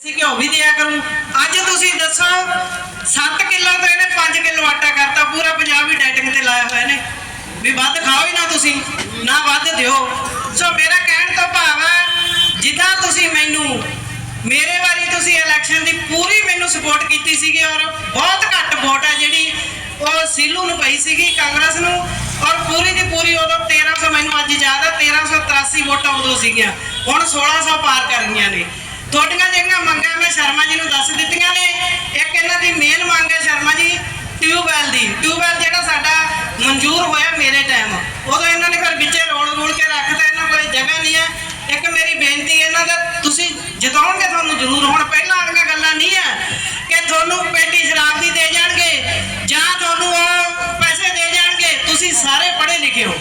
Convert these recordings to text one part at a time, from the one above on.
ਅਸੀਂ ਘਿਓ ਵੀ ਦਿਆ ਕਰੂੰ। ਅੱਜ ਤੁਸੀਂ ਦੱਸੋ 7 ਕਿਲੋ ਤੋਂ ਇਹਨੇ 5 ਕਿਲੋ ਆਟਾ ਕਰਤਾ, ਪੂਰਾ ਪੰਜਾਬ ਹੀ ਡਾਈਟਿੰਗ ਤੇ ਲਾਇਆ ਹੋਇਆ ਨੇ ਵੀ ਵੱਧ ਖਾਓ ਹੀ ਨਾ ਤੁਸੀਂ, ਨਾ ਵੱਧ ਦਿਓ। ਸੋ ਮੇਰਾ ਕਹਿਣ ਤੋਂ ਭਾਵ ਹੈ ਜਿੱਦਾਂ ਤੁਸੀਂ ਮੈਨੂੰ, ਮੇਰੇ ਵਾਰੀ ਤੁਸੀਂ ਇਲੈਕਸ਼ਨ ਦੀ ਪੂਰੀ ਮੈਨੂੰ ਸਪੋਰਟ ਕੀਤੀ ਸੀਗੀ ਔਰ ਬਹੁਤ ਘੱਟ ਵੋਟ ਹੈ ਜਿਹੜੀ ਉਹ ਸੀਲੂ ਨੂੰ ਪਈ ਸੀਗੀ, ਕਾਂਗਰਸ ਨੂੰ। ਔਰ ਪੂਰੀ ਦੀ ਪੂਰੀ ਉਦੋਂ 1300 ਮੈਨੂੰ ਅੱਜ ਯਾਦ ਹੈ 1383 ਵੋਟਾਂ ਉਦੋਂ ਸੀਗੀਆਂ। ਹੁਣ 1600 ਪਾਰ ਕਰ ਗਈਆਂ ਨੇ। ਤੁਹਾਡੀਆਂ ਜਿਹੜੀਆਂ ਮੰਗਾਂ ਮੈਂ ਸ਼ਰਮਾ ਜੀ ਨੂੰ ਦੱਸ ਦਿੱਤੀਆਂ ਨੇ, ਇੱਕ ਇਹਨਾਂ ਦੀ ਮੇਨ ਮੰਗ ਹੈ ਸ਼ਰਮਾ ਜੀ, ਟਿਊਬਵੈਲ ਦੀ। ਟਿਊਬਵੈਲ ਜਿਹੜਾ ਸਾਡਾ ਮਨਜ਼ੂਰ ਹੋਇਆ ਮੇਰੇ ਟਾਈਮ ਉਦੋਂ ਇਹਨਾਂ ਨੇ ਫਿਰ ਵਿੱਚੇ ਰੋਲ ਰੋਲ ਕੇ ਰੱਖਤਾ, ਇਹਨਾਂ ਕੋਲੇ ਜਗ੍ਹਾ ਨਹੀਂ ਹੈ। ਇੱਕ ਮੇਰੀ ਬੇਨਤੀ ਇਹਨਾਂ ਦਾ, ਤੁਸੀਂ ਜਿਤਾਉਣਗੇ ਤੁਹਾਨੂੰ ਜ਼ਰੂਰ। ਹੁਣ ਪਹਿਲਾਂ ਵਾਲੀਆਂ ਗੱਲਾਂ ਨਹੀਂ ਹੈ ਕਿ ਤੁਹਾਨੂੰ ਪੇਟੀ ਸ਼ਰਾਬ ਦੀ ਦੇ ਜਾਣਗੇ ਜਾਂ ਤੁਹਾਨੂੰ ਉਹ ਪੈਸੇ ਦੇ ਜਾਣਗੇ। ਤੁਸੀਂ ਸਾਰੇ ਪੜ੍ਹੇ ਲਿਖੇ ਹੋ।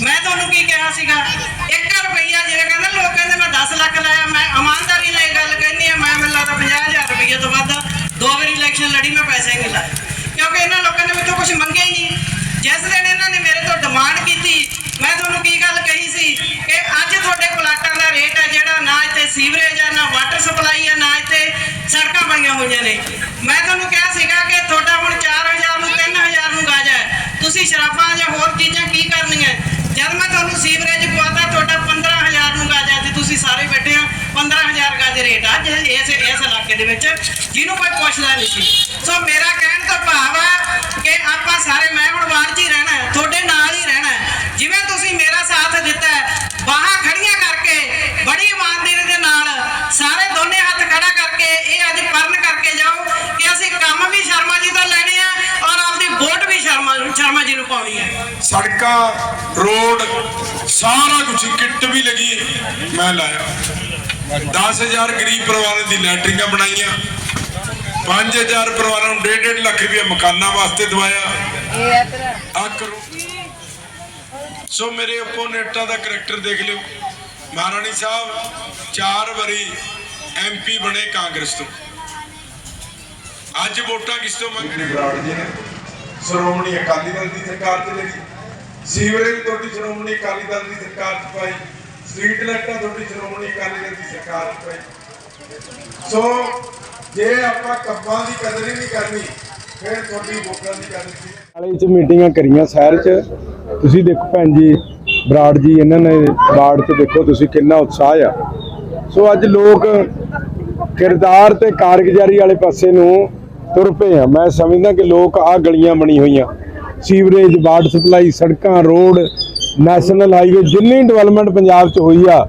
ਮੈਂ ਤੁਹਾਨੂੰ ਕੀ ਕਿਹਾ ਸੀਗਾ 1 ਰੁਪਈਆ ਜਿਵੇਂ ਕਹਿੰਦੇ ਲੋਕ ਕਹਿੰਦੇ ਮੈਂ 10 ਲੱਖ ਲਾਇਆ ਮੈਂ ਇਮਾਨਦਾਰੀ ਨਾਲ ਇਹ ਗੱਲ ਕਹਿੰਦੀ ਆ ਮੈਂ ਮੈਨੂੰ ਲੱਗਦਾ 50000 ਰੁਪਈਏ ਤੋਂ ਵੱਧ ਦੋ ਵਾਰੀ ਇਲੈਕਸ਼ਨ ਲੜੀ ਮੈਂ ਪੈਸੇ ਨਹੀਂ ਲਾਏ। ਕਿਉਂਕਿ ਇਹਨਾਂ ਲੋਕਾਂ ਨੇ ਮੈਨੂੰ ਕੁਝ ਮੰਗਿਆ ਹੀ ਨਹੀਂ। ਜਿਸ ਦਿਨ ਇਹਨਾਂ ਨੇ ਮੇਰੇ ਤੋਂ ਡਿਮਾਂਡ ਕੀਤੀ, ਮੈਂ ਤੁਹਾਨੂੰ ਕੀ ਗੱਲ ਕਹੀ ਸੀ ਕਿ ਅੱਜ ਤੁਹਾਡੇ ਪਲਾਟਾਂ ਦਾ ਰੇਟ ਹੈ ਜਿਹੜਾ ਨਾ ਇੱਥੇ ਸੀਵਰੇਜ ਹੈ ਨਾ ਵਾਟਰ ਸਪਲਾਈ ਹੈ ਨਾ ਇੱਥੇ ਸੜਕਾਂ ਬਣੀਆਂ ਹੋਈਆਂ ਨੇ। ਮੈਂ ਤੁਹਾਨੂੰ ਕਿਹਾ ਸੀਗਾ ਕਿ ਤੁਹਾਡਾ ਹੁਣ 4000 ਨੂੰ 3000 ਨੂੰ ਗਾਜਾ ਹੈ। ਤੁਸੀਂ ਸ਼ਰਾਬਾਂ ਜਾਂ ਹੋਰ ਚੀਜ਼ਾਂ ਕੀ ਕਰਨੀਆਂ? ਜਦ ਮੈਂ ਤੁਹਾਨੂੰ ਸੀਵਰੇਜ ਪਵਾਤਾ ਤੁਹਾਡਾ 15000 ਨੂੰ ਗਾਜਾ ਤੇ ਤੁਸੀਂ ਸਾਰੇ ਬੈਠੇ ਆ 15000 ਗਾਜ ਰੇਟ ਆ। ਜਿਹ- ਇਸ ਇਸ ਦੇ ਵਿੱਚ, ਜਿਹਨੂੰ ਕੋਈ ਪੁੱਛਦਾ ਨਹੀਂ ਸੀ। ਸੋ ਮੇਰਾ ਕਹਿਣ ਦਾ ਭਾਵ ਆ ਕਿ ਆਪਾਂ ਸਾਰੇ, ਮੈਂ ਹੁਣ ਬਾਹਰ 'ਚ ਹੀ ਰਹਿਣਾ ਤੁਹਾਡੇ ਨਾਲ ਹੀ ਰਹਿਣਾ ਜਿਵੇਂ ਤੁਸੀਂ ਮੇਰਾ ਸਾਥ ਦਿੱਤਾ ਬਾਹਾਂ ਖੜੀਆਂ ਕਰਕੇ, ਬੜੀ ਇਮਾਨਦਾਰੀ ਦੇ ਨਾਲ ਸਾਰੇ ਦੋਨੇ ਹੱਥ ਖੜਾ ਕਰਕੇ, ਇਹ ਅੱਜ ਪਰਨ ਕਰਕੇ ਜਾਓ ਕਿ ਅਸੀਂ ਕੰਮ ਵੀ ਸ਼ਰਮਾ ਜੀ ਤੋਂ ਲੈਣੇ ਆ ਔਰ ਆਪਦੀ ਵੋਟ ਵੀ ਸ਼ਰਮਾ ਸ਼ਰਮਾ ਜੀ ਨੂੰ ਪਾਉਣੀ ਹੈ। ਸੜਕਾਂ, ਰੋਡ, ਸਾਰਾ ਕੁਝ ਕਿੱਟ ਵੀ ਲੱਗੀ, ਮੈਂ ਲਾਇਆ। 10000 ਗਰੀਬ ਪਰਿਵਾਰਾਂ ਦੀ ਲੈਟਰਿੰਗਾਂ ਬਣਾਈਆਂ। 5000 ਪਰਿਵਾਰਾਂ ਨੂੰ 1.5 ਲੱਖ ਰੁਪਏ ਮਕਾਨਾਂ ਵਾਸਤੇ ਦਵਾਇਆ। ਆ ਕਰੋ। ਸੋ ਮੇਰੇ ਓਪੋਨੈਂਟਾਂ ਦਾ ਕਰੈਕਟਰ ਦੇਖ ਲਿਓ। ਮਹਾਰਾਣੀ ਸਾਹਿਬ ਚਾਰ ਵਾਰੀ ਐਮਪੀ ਬਣੇ ਕਾਂਗਰਸ ਤੋਂ। ਅੱਜ ਵੋਟਾਂ ਕਿਸ ਤੋਂ ਮੰਗ ਰਹੇ ਬਰਾੜ ਜੀ ਨੇ। ਸ਼੍ਰੋਮਣੀ ਅਕਾਲੀ ਦਲ ਦੀ ਸਰਕਾਰ ਚ ਲੱਗੀ। ਸੀਵਰੇਜ ਤੁਹਾਡੀ ਸ਼੍ਰੋਮਣੀ ਅਕਾਲੀ ਦਲ ਦੀ ਸਰਕਾਰ ਚ ਪਾਈ। ਸਟਰੀਟ ਲਾਈਟਾਂ ਤੁਹਾਡੀ ਸ਼੍ਰੋਮਣੀ ਅਕਾਲੀ ਦਲ ਦੀ ਸਰਕਾਰ ਚ ਪਾਈ। ਸੋ ਜੇ ਆਪਾਂ ਕੰਮਾਂ ਦੀ ਕਦਰ ਹੀ ਨਹੀਂ ਕਰਨੀ, ਫਿਰ ਤੁਹਾਡੀ ਵੋਟਾਂ ਦੀ ਕਦਰ ਕੀ ਵਾਲੇ ਚ ਮੀਟਿੰਗਾਂ ਕਰੀਆਂ ਸ਼ਹਿਰ ਚ। ਤੁਸੀਂ ਦੇਖੋ ਭੈਣ ਜੀ, ਬਰਾੜ ਜੀ, ਇਹਨਾਂ ਨੇ ਬਾੜ ਚ ਦੇਖੋ ਤੁਸੀਂ ਕਿੰਨਾ ਉਤਸ਼ਾਹ ਆ। ਸੋ ਅੱਜ ਲੋਕ ਕਿਰਦਾਰ ਤੇ ਕਾਰਗੁਜ਼ਾਰੀ ਵਾਲੇ ਪਾਸੇ ਨੂੰ ਤੁਰ ਪਏ ਆ। ਮੈਂ ਸਮਝਦਾ ਕਿ ਲੋਕ ਆ ਗਲੀਆਂ ਬਣੀ ਹੋਈਆਂ। ਸੀਵਰੇਜ, ਵਾਟਰ ਸਪਲਾਈ, ਸੜਕਾਂ, ਰੋਡ ਨੈਸ਼ਨਲ ਹਾਈਵੇ ਜਿੰਨੀ ਡਿਵੈਲਪਮੈਂਟ ਪੰਜਾਬ 'ਚ ਹੋਈ ਆ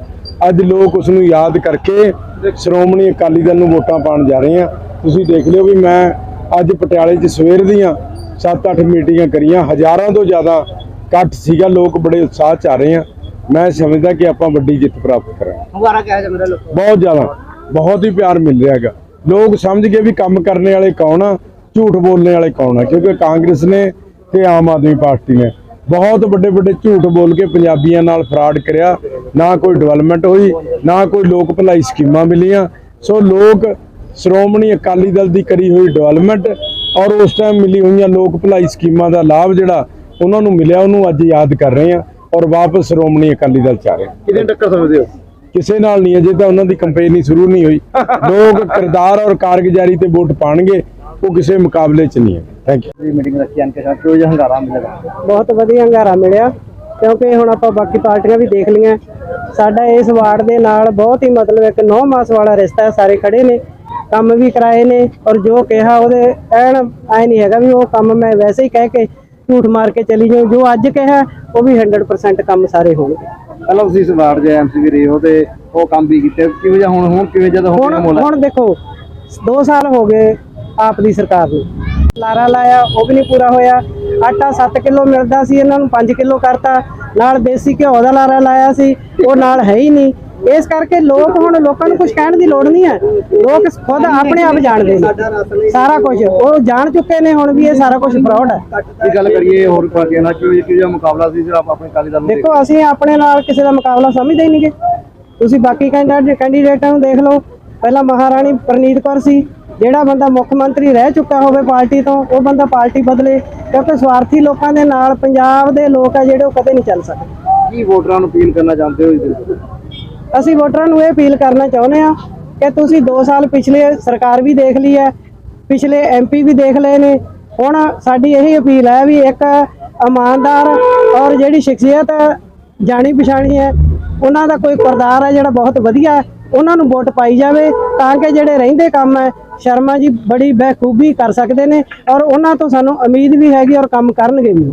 ਅੱਜ ਲੋਕ ਉਸ ਨੂੰ ਯਾਦ ਕਰਕੇ ਸ਼੍ਰੋਮਣੀ ਅਕਾਲੀ ਦਲ ਨੂੰ ਵੋਟਾਂ ਪਾਉਣ ਜਾ ਰਹੇ ਆ। ਤੁਸੀਂ ਦੇਖ ਲਿਓ ਵੀ ਮੈਂ ਅੱਜ ਪਟਿਆਲੇ 'ਚ ਸਵੇਰ ਦੀਆਂ 7-8 ਮੀਟਿੰਗਾਂ ਕਰੀਆਂ ਹਜ਼ਾਰਾਂ ਤੋਂ ਜ਼ਿਆਦਾ ਇਕੱਠ ਸੀਗਾ ਲੋਕ ਬੜੇ ਉਤਸ਼ਾਹ 'ਚ ਆ ਰਹੇ ਆ। ਮੈਂ ਸਮਝਦਾ ਕਿ ਆਪਾਂ ਵੱਡੀ ਜਿੱਤ ਪ੍ਰਾਪਤ ਕਰਾਂਗੇ। ਹੰਗਾਰਾ ਕਿਹਾ ਜਾ ਮੇਰਾ ਲੋਕ ਬਹੁਤ ਜ਼ਿਆਦਾ ਬਹੁਤ ਹੀ ਪਿਆਰ ਮਿਲ ਰਿਹਾ ਹੈਗਾ। ਲੋਕ ਸਮਝ ਗਏ ਵੀ ਕੰਮ ਕਰਨ ਵਾਲੇ ਕੌਣ ਆ ਝੂਠ ਬੋਲਣ ਵਾਲੇ ਕੌਣ ਆ ਕਿਉਂਕਿ ਕਾਂਗਰਸ ਨੇ ਤੇ ਆਮ ਆਦਮੀ ਪਾਰਟੀ ਨੇ ਬਹੁਤ ਵੱਡੇ ਵੱਡੇ ਝੂਠ ਬੋਲ ਕੇ ਪੰਜਾਬੀਆਂ ਨਾਲ ਫਰਾਡ ਕਰਿਆ। ਨਾ ਕੋਈ ਡਿਵੈਲਪਮੈਂਟ ਹੋਈ ਨਾ ਕੋਈ ਲੋਕ ਭਲਾਈ ਸਕੀਮਾਂ ਮਿਲੀਆਂ। ਸੋ ਲੋਕ ਸ਼੍ਰੋਮਣੀ ਅਕਾਲੀ ਦਲ ਦੀ ਕਰੀ ਹੋਈ ਡਿਵੈਲਪਮੈਂਟ ਔਰ ਉਸ ਟਾਈਮ ਮਿਲੀ ਹੋਈਆਂ ਲੋਕ ਭਲਾਈ ਸਕੀਮਾਂ ਦਾ ਲਾਭ ਜਿਹੜਾ ਉਹਨਾਂ ਨੂੰ ਮਿਲਿਆ ਉਹਨੂੰ ਅੱਜ ਯਾਦ ਕਰ ਰਹੇ ਆ ਔਰ ਵਾਪਸ ਸ਼੍ਰੋਮਣੀ ਅਕਾਲੀ ਦਲ ਚ ਆ ਰਹੇ ਕਿਹਦੇ ਟੱਕਰ ਸਮਝਦੇ ਹੋ? ਕਿਸੇ ਨਾਲ ਨਹੀਂ ਅਜੇ ਤਾਂ ਉਹਨਾਂ ਦੀ ਕੰਪੇਨ ਸ਼ੁਰੂ ਨਹੀਂ ਹੋਈ। ਲੋਕ ਕਿਰਦਾਰ ਔਰ ਕਾਰਗੁਜ਼ਾਰੀ ਤੇ ਵੋਟ ਪਾਣਗੇ। ਉਹ ਕਿਸੇ ਮੁਕਾਬਲੇ 'ਚ ਨਹੀਂ ਹੈ ਥੈਂਕ ਯੂ ਜੀ ਮੀਟਿੰਗ ਰੱਖੀ ਅਨਕੇ ਸਾਹਿਬ ਕਿਉਂ ਜਿਹਾ ਹੰਗਾਰਾ ਮਿਲੇਗਾ ਬਹੁਤ ਵਧੀਆ ਹੰਗਾਰਾ ਮਿਲਿਆ ਕਿਉਂਕਿ ਹੁਣ ਆਪਾਂ ਬਾਕੀ ਪਾਰਟੀਆਂ ਵੀ ਦੇਖ ਲਈਆਂ। ਸਾਡਾ ਇਸ ਵਾਰਡ ਦੇ ਨਾਲ ਬਹੁਤ ਹੀ ਮਤਲਬ ਇੱਕ 9 ਮਾਸ ਵਾਲਾ ਰਿਸ਼ਤਾ ਹੈ ਸਾਰੇ ਖੜੇ ਨੇ ਕੰਮ ਵੀ ਕਰਾਏ ਨੇ ਔਰ ਜੋ ਕਿਹਾ ਉਹਦੇ ਐਨ ਐ ਨਹੀਂ ਹੈਗਾ ਵੀ ਉਹ ਕੰਮ ਮੈਂ ਵੈਸੇ ਹੀ ਕਹਿ ਕੇ ਝੂਠ ਮਾਰ ਕੇ ਚਲੀ ਜਾਊਂ। ਜੋ ਅੱਜ ਕਿਹਾ ਉਹ ਵੀ 100% ਕੰਮ ਸਾਰੇ ਹੋਣਗੇ। ਪਹਿਲਾਂ ਤੁਸੀਂ ਇਸ ਵਾਰਡ ਦੇ ਐਮਸੀ ਵੀ ਰਹੇ ਹੋ ਤੇ ਉਹ ਕੰਮ ਵੀ ਕੀਤੇ। ਕਿਵੇਂ ਜਿਹਾ ਹੁਣ ਹੁਣ ਕਿਵੇਂ ਜਦ ਹੋ ਹੁਣ ਗਿਆ ਮੋਲਾ ਹੁਣ ਦੇਖੋ 2 ਸਾਲ ਹੋ ਗਏ ਆਪ ਦੀ ਸਰਕਾਰ ਨੂੰ। ਲਾਰਾ ਲਾਇਆ ਉਹ ਵੀ ਨਹੀਂ ਪੂਰਾ ਹੋਇਆ। ਆਟਾ 7 ਕਿਲੋ ਮਿਲਦਾ ਸੀ ਇਹਨਾਂ ਨੂੰ 5 ਕਿਲੋ ਕਰਤਾ। ਨਾਲ ਦੇਸੀ ਘਿਓ ਦਾ ਲਾਰਾ ਲਾਇਆ ਸੀ ਉਹ ਨਾਲ ਹੈ ਹੀ ਨਹੀਂ। ਇਸ ਕਰਕੇ ਲੋਕ ਹੁਣ ਲੋਕਾਂ ਨੂੰ ਕੁਝ ਕਹਿਣ ਦੀ ਲੋੜ ਨਹੀਂ ਹੈ। ਲੋਕ ਖੁਦ ਆਪਣੇ ਆਪ ਜਾਣਦੇ ਨੇ। ਸਾਰਾ ਕੁਝ ਉਹ ਜਾਣ ਚੁੱਕੇ ਨੇ ਹੁਣ ਵੀ ਇਹ ਸਾਰਾ ਕੁਝ ਫਰਾਡ ਹੈ। ਇਹ ਗੱਲ ਕਰੀਏ ਹੋਰ ਪਾਰਟੀਆਂ ਨਾਲ ਕਿਉਂ ਕਿਹੋ ਜਿਹਾ ਮੁਕਾਬਲਾ ਸੀ ਸਿਰਫ ਆਪਣੇ ਕਾਲੀ ਦਲ ਨੂੰ ਦੇਖ ਅਸੀਂ ਆਪਣੇ ਨਾਲ ਕਿਸੇ ਦਾ ਮੁਕਾਬਲਾ ਸਮਝਦੇ ਹੀ ਨਹੀਂਗੇ ਤੁਸੀਂ ਬਾਕੀ ਕੈਂਡੀਡੇਟ ਕੈਂਡੀਡੇਟਾਂ ਨੂੰ ਦੇਖ ਲਓ। ਪਹਿਲਾਂ ਮਹਾਰਾਣੀ ਪ੍ਰਨੀਤ ਕੌਰ ਸੀ। ਜਿਹੜਾ ਬੰਦਾ ਮੁੱਖ ਮੰਤਰੀ ਰਹਿ ਚੁੱਕਾ ਹੋਵੇ ਪਾਰਟੀ ਤੋਂ ਉਹ ਬੰਦਾ ਪਾਰਟੀ ਬਦਲੇ ਕਿਉਂਕਿ ਸਵਾਰਥੀ ਲੋਕਾਂ ਦੇ ਨਾਲ ਪੰਜਾਬ ਦੇ ਲੋਕ ਆ ਜਿਹੜੇ ਉਹ ਕਦੇ ਨਹੀਂ ਚੱਲ ਸਕਦੇ। ਕੀ ਵੋਟਰਾਂ ਨੂੰ ਅਪੀਲ ਕਰਨਾ ਚਾਹੁੰਦੇ ਹੋ ਇਸ ਅਸੀਂ ਵੋਟਰਾਂ ਨੂੰ ਇਹ ਅਪੀਲ ਕਰਨਾ ਚਾਹੁੰਦੇ ਆ ਕਿ ਤੁਸੀਂ 2 ਸਾਲ ਪਿਛਲੇ ਸਰਕਾਰ ਵੀ ਦੇਖ ਲਈ ਹੈ ਪਿਛਲੇ ਐਮਪੀ ਵੀ ਦੇਖ ਲਏ ਨੇ। ਹੁਣ ਸਾਡੀ ਇਹੀ ਅਪੀਲ ਹੈ ਵੀ ਇੱਕ ਇਮਾਨਦਾਰ ਔਰ ਜਿਹੜੀ ਸ਼ਖਸੀਅਤ ਜਾਣੀ ਪਛਾਣੀ ਹੈ ਉਹਨਾਂ ਦਾ ਕੋਈ ਕਿਰਦਾਰ ਹੈ ਜਿਹੜਾ ਬਹੁਤ ਵਧੀਆ ਹੈ। ਉਹਨਾਂ ਨੂੰ ਵੋਟ ਪਾਈ ਜਾਵੇ ਤਾਂ ਕਿ ਜਿਹੜੇ ਰਹਿੰਦੇ ਕੰਮ ਹੈ, ਸ਼ਰਮਾ ਜੀ ਬੜੀ ਬਖੂਬੀ ਕਰ ਸਕਦੇ ਨੇ ਔਰ ਉਹਨਾਂ ਤੋਂ ਸਾਨੂੰ ਉਮੀਦ ਵੀ ਹੈਗੀ ਔਰ ਕੰਮ ਕਰਨਗੇ ਵੀ।